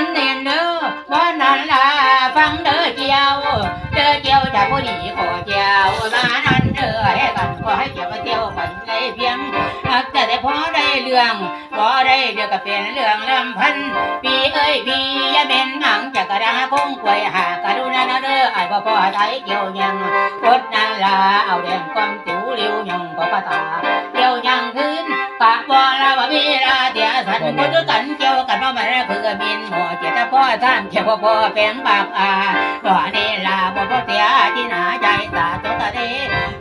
ันเนนเด้อว่นั่นล่ะฟังเด้อเจียวเด้อเจียวจากผู้ดีขอเจียวมานั่นเด้อให้กันขอให้เจียวมาเที่ยวกันในเพียงหักแต่ได้พอได้เรื่องพอได้เดี๋ยวก็เป็นเรื่องลำพันพี่เอ้ยพี่อย่าเป็นหนังจากระดาคงป่วยหากระดูนานเด้อไอ้พ่อพ่อไทยเกี่ยวยังกดนั่นล่ะเอาแดงความติ๋วเลี้ยวยังก็ปะตา ดียสันคนด้วยกันเกี่ยวกันว่ามันเพื่อบินหมอเจตพ่อท่านเกี่ยวพ่อแปลงปากอาบ่นี่ลาบ่พ่อเสียที่หนาใจตาตกตะเด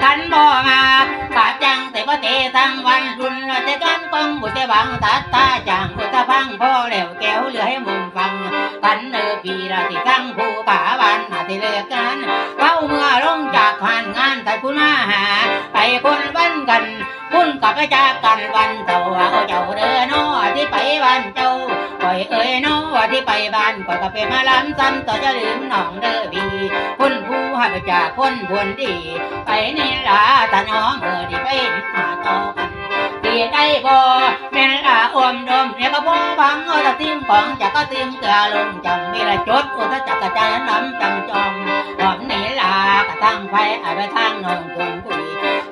ท่านบ่มาปาจังแต่ก็เตทั้งวันรุนละแต่กันกองบุตรบังตัดตาจางบุตรพังพ่อแล้วแก้วเหลือให้มุมฟังกันเนอปีราที่ทั้งผู้ป่าบ้านมาที่เลือกกันเข้าเมื่อลงจากผ่านงานแต่คุณมาหา กันคุณกับไปจากกันวันเจ้าเอาเจ้าเด้อน้อที่ไปบ้านเจ้าปล่อยเอ้ยน้อที่ไปบ้านก็ก็ไปมาล้ำซ้ำต่อจะลืมน้องเด้อบีคุณผู้ให้ไปจากคนพวนดี ไปนี่ล่ะตาน้องเออที่ไปหาต่อกันดีได้บ่แม่นล่ะอมดมเนี่ยก็บ่บังเอาแตะติ้มของจากก็ติ้มเกลือลงจำมีละจดอุตจักกระจายน้ำจำจอมหอมนี่ล่ะกระทั่งไฟเอาไปทางน้องคุณคุย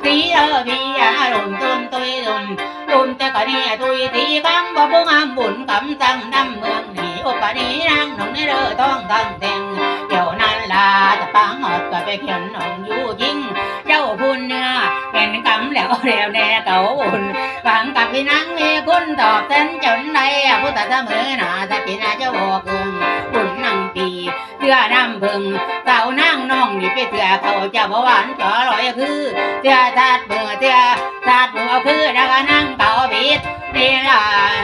ตีเออพี่อาลุมตุมตุยลุมลุมแต่ก็นี่ตุยตีคำบ่ปุงามบุญกำจังน้ำเมืองนี่อุปนีนางหนองในเรือท้องทั้งแทงเดี๋ยวนั้นลาจะปังหอดก็ไปเขียนหนองอยู่ยิ่งเจ้าพูนเนื้อเป็นกำแล้วแล้วแน่เก่าอุ่นฟังกับพี่นางมีคุณตอบแทนจนในพุทธเสมอหนาสกินาเจ้าบอกเอิงบุญนังปีเสื้อน้ำพึงเต่านางน้ นี่ไปเสือเขาเจ้าบ่หวานจ่อลอยคือเจ้าทาดเบื่อเจ้าทาดเบื่อคือดักนั่งเป่าบิดนี่ล่ะ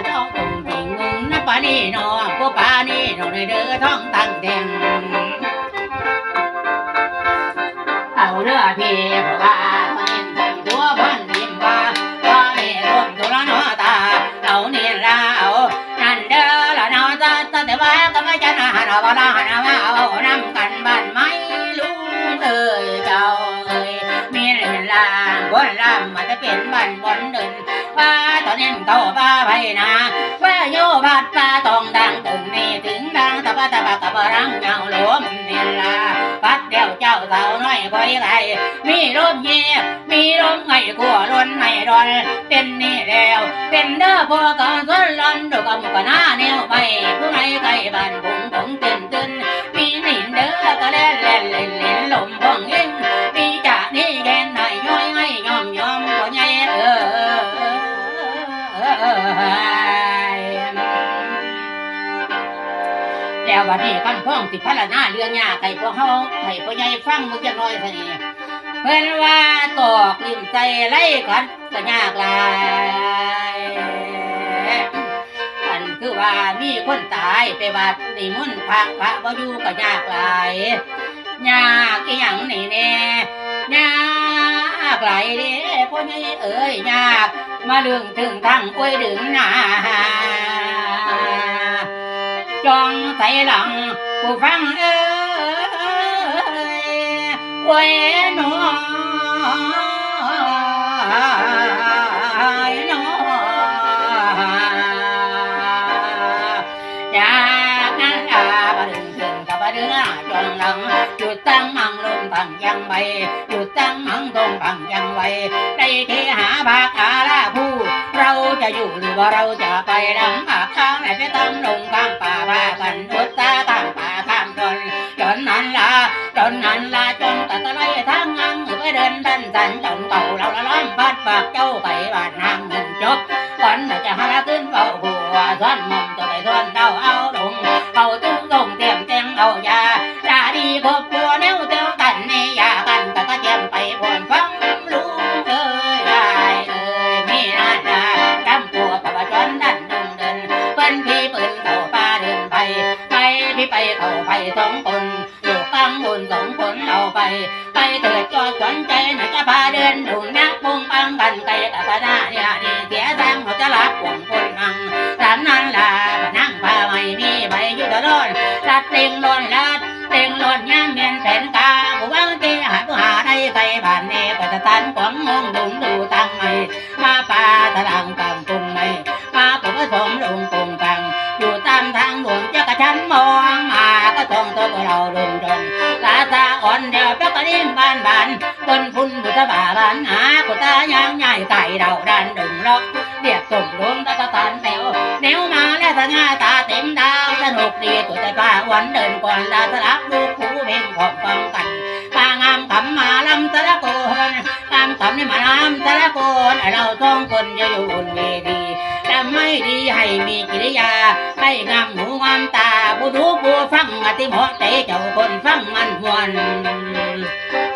ท้องตรงจริงมึงนะปานี่นอผู้ปานี่นอในเด้อท้องตั้งแดงเอาเรือพี่เพราะว่ามันเป็นตัวพันดินว่าว่าเม่ร่วมตัวละนอตาเรานี่ล่ะเอานั่นเด้อละนอตาแต่ว่าก็ไม่จะน่าหนาว่าน่าหนาว่ำมันจะเป็นบ้านบนเดินว่าตอนนี้เขาบ้าไปนะว่าโยบัดปลาตองดังตึงนี่ถึงดังตะปะตะปะกับรังเงาหลวมเนี่ยละปัดเดียวเจ้าสาวน้อยคอยไงมีลมเงียบมีลมไงกัวล้นไงรอนเป็นนี่แล้วเป็นเด้อพอกันส่วนลันดอกกับกันหน้าแนวไปผู้ใดไกลบ้านผงผงตื่นตื่นมีหนินเด้อก็เล่นเล่นเล่น แล้ววันนี้คำพ้องติดพระนาเรื่องยาไก่พวกเฮาให้พ่อใหญ่ฟังมึงจะน้อยสิเพิ่นว่าตอกลิ่มใจไล่กันก็ยากลายอันคือว่ามีคนตายไปวัดนิมนต์พระพระบ่อยู่ก็ยากลายยากอีหยังนี่แน่ยากหลายเด้พ่อใหญ่เอ้ยยาก มาดึงถึงทั้งอ้วยดึงหนา จองใส่หลังผู้ฟังเอ้ยอ้วยหนอยห ว่าเราจะไปดังภาคทางไหนไปตั้งลงข้างป่าพากันอุดตาข้างป่าข้ามดนจนนั้นลาจนนั้นลาจนตะตะไลทางงังไปเดินดันสันจนเก่าเราละล้อมพัดปากเจ้าไปบ้านนางเงินจบก่อนจะหาขึ้นเฝ้าหัวซ้อนมอ ไปไปเถิดจอดสนใจไหนจะพาเดินดุงนักปุงปังกันไกลกับพนาเนี่ยนี่เสียแรงเขาจะรับห่วงคนนั่งสามนั้นล่ะนั่งพาไม่มีใบยุทธรนรัดเต็งลนลัดเต็งลนย่างเมียนแผนกาผู้วังเตหาตัวหาได้ใครบ้านเนก็จะตันกวงมองดุงดูตังไม่มาป่าตะลังก เรียงบานบานต้นพุ่นบุตรบาบานหากุตายางใหญ่ไก่เราดันดึงล็อกเรียกส่งรวมตะตะตานแปวแนวมาแล้วสง่าตาเต็มดาวสนุกดีตัวใจป้าวันเดินก่อนลาสลับลูกคูเพ่งของฟังกันปางามขำมาลำสละโกนงามขำนี่มาลำสละโกนเราสองคนจะอยู่บนเวทีทำไม่ดีให้มีกิริยาให้งามหูงามตาผู้ดูผู้ฟังอติเหมาะใจเจ้าคนฟังมันมวน Thank you.